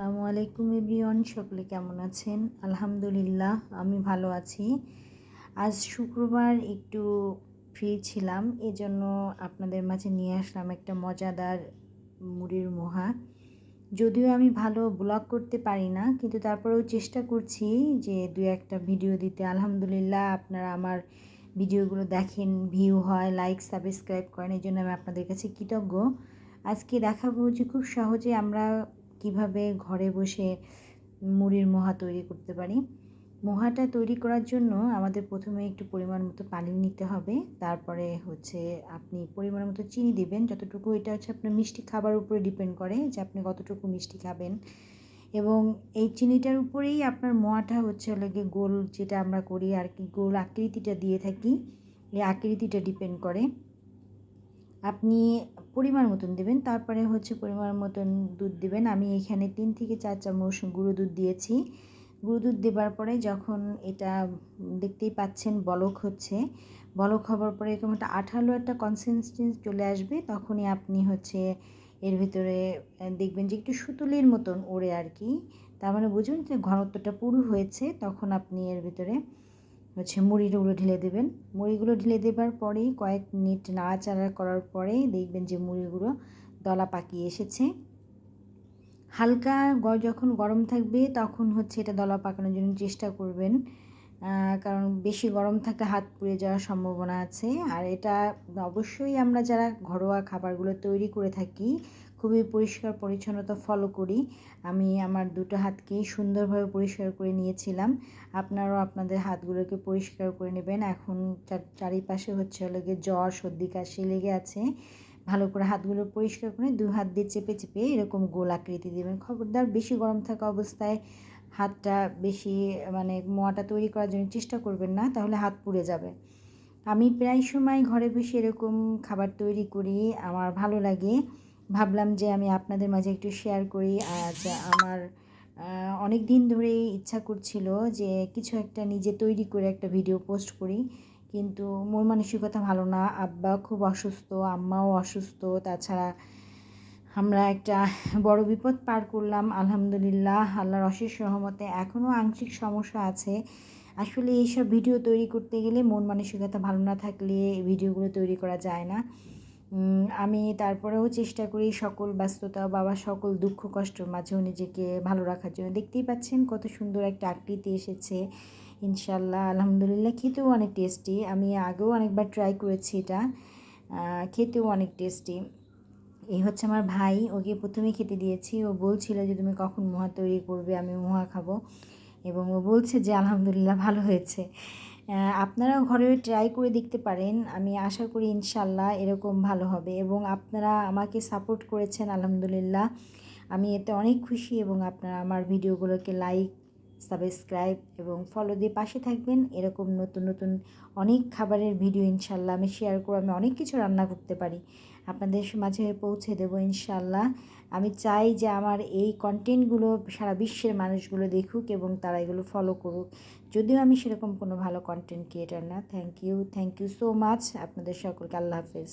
আসসালামু আলাইকুম এভরিওয়ান, সকলে কেমন আছেন? আলহামদুলিল্লাহ, আমি ভালো আছি। আজ শুক্রবার একটু ফ্রি ছিলাম, এজন্য আপনাদের মাঝে নিয়ে আসলাম একটা মজাদার মুড়ির মোহা। যদিও আমি ভালো ব্লগ করতে পারি না, কিন্তু তারপরেও চেষ্টা করছি যে দু একটা ভিডিও দিতে। আলহামদুলিল্লাহ, আপনারা আমার ভিডিওগুলো দেখেন ভিউ হয় লাইক সাবস্ক্রাইব করেন এই জন্য আমি আপনাদের কাছে কৃতজ্ঞ। আজকে দেখাবো যে খুব সহজে আমরা কীভাবে ঘরে বসে মুড়ির মোহা তৈরি করতে পারি? মোহাটা তৈরি করার জন্য আমাদের প্রথমে একটু পরিমাণ মতো পানি নিতে হবে। তারপরে হচ্ছে আপনি পরিমাণ মতো চিনি দিবেন। যতটুকু এটা হচ্ছে আপনার মিষ্টি খাবার উপরে ডিপেন্ড করে যে আপনি কতটুকু মিষ্টি খাবেন। এবং এই চিনিটার উপরেই আপনার মোয়াটা হচ্ছে লাগে গোল যেটা আমরা করি আর কি, গোল আকৃতিটা দিয়ে থাকি। এই আকৃতিটা ডিপেন্ড করে। আপনি পরিমাণ মতন দেবেন, তারপরে হচ্ছে পরিমাণ মতন দুধ দেবেন। আমি এখানে তিন থেকে চার চামচ গুঁড়ো দুধ দিয়েছি। গুঁড়ো দুধ দেবার পরে যখন এটা দেখতেই পাচ্ছেন বলক হচ্ছে, বলক হবার পরে এরকম একটা আঠালো একটা কনসিস্টেন্স চলে আসবে, তখনই আপনি হচ্ছে এর ভিতরে দেখবেন যে একটু সুতুলির মতন ওড়ে আর কি। তার মানে বুঝুন যে ঘনত্বটা পুরো হয়েছে, তখন আপনি এর ভিতরে হচ্ছে মুড়িগুলো ঢেলে দেবেন। মুড়িগুলো ঢেলে দেবার পরেই কয়েক মিনিট নাড়াচাড়া করার পরেই দেখবেন যে মুড়িগুলো দলা পাকিয়ে এসেছে। হালকা যখন গরম থাকবে তখন হচ্ছে এটা দলা পাকানোর জন্য চেষ্টা করবেন। কারণ বেশি গরম থাকলে হাত পুড়ে যাওয়ার সম্ভাবনা আছে। আর এটা অবশ্যই আমরা যারা ঘরোয়া খাবারগুলো তৈরি করে থাকি খুবই পরিষ্কার পরিচ্ছন্নতা ফলো করি। আমি আমার দুটো হাতকেই সুন্দরভাবে পরিষ্কার করে নিয়েছিলাম। আপনারাও আপনাদের হাতগুলোকে পরিষ্কার করে নেবেন। এখন চারিপাশে হচ্ছে লেগে জ্বর, সর্দি, কাশি লেগে আছে। ভালো করে হাতগুলো পরিষ্কার করে দু হাত দিয়ে চেপে চেপে এরকম গোল আকৃতি দেবেন। খবরদার বেশি গরম থাকা অবস্থায় হাতটা বেশি মানে মোয়াটা তৈরি করার জন্য চেষ্টা করবেন না, তাহলে হাত পুড়ে যাবে। আমি প্রায় সময় ঘরে বসে এরকম খাবার তৈরি করি। আমার ভালো লাগে। ভাবলাম যে আমি আপনাদের মাঝে একটু শেয়ার করি। আজ আমার অনেক দিন ধরেই ইচ্ছা করছিল যে কিছু একটা নিজে তৈরি করে একটা ভিডিও পোস্ট করি। কিন্তু মন মানসিকতা ভালো না, আব্বা খুব অসুস্থ, আম্মাও অসুস্থ, তাছাড়া আমরা একটা বড় বিপদ পার করলাম, আলহামদুলিল্লাহ, আল্লাহর অশেষ রহমতে এখনও আংশিক সমস্যা আছে। আসলে এইসব ভিডিও তৈরি করতে গেলে মন মানসিকতা ভালো না থাকলে ভিডিওগুলো তৈরি করা যায় না। আমি তারপরেও চেষ্টা করি সকল ব্যস্ততা বাবা সকল দুঃখ কষ্টর মাঝেও নিজেকে ভালো রাখার জন্য। দেখতেই পাচ্ছেন কত সুন্দর একটা আকৃতি এসেছে। ইনশাল্লাহ আলহামদুলিল্লাহ খেতেও অনেক টেস্টি। আমি আগেও অনেকবার ট্রাই করেছি এটা। খেতেও অনেক টেস্টি। এই হচ্ছে আমার ভাই, ওকে প্রথমেই খেতে দিয়েছি। ও বলছিল যে, তুমি কখন মোহা তৈরি করবে? আমি মোহা খাব। এবং ও বলছে যে, আলহামদুলিল্লাহ, ভালো হয়েছে। আপনারাও ঘরে ট্রাই করে দেখতে পারেন। আমি আশা করি ইনশাল্লাহ এরকম ভালো হবে এবং আপনারা আমাকে সাপোর্ট করেছেন, আলহামদুলিল্লাহ। আমি এতে অনেক খুশি এবং আপনারা আমার ভিডিওগুলোকে লাইক সাবস্ক্রাইব এবং ফলো দিয়ে পাশে থাকবেন। এরকম নতুন নতুন অনেক খাবারের ভিডিও ইনশাল্লাহ আমি শেয়ার করে আমি অনেক কিছু রান্না করতে পারি। আপনাদের মাঝে পৌঁছে দেবো ইনশাল্লাহ আমি চাই যে আমার এই কন্টেন্টগুলো সারা বিশ্বের মানুষগুলো দেখুক এবং তারা এগুলো ফলো করুক। যদিও আমি সেরকম কোনো ভালো কন্টেন্ট ক্রিয়েটার না। Thank you thank you so much আপনাদের সকলকে আল্লাহ হাফেজ।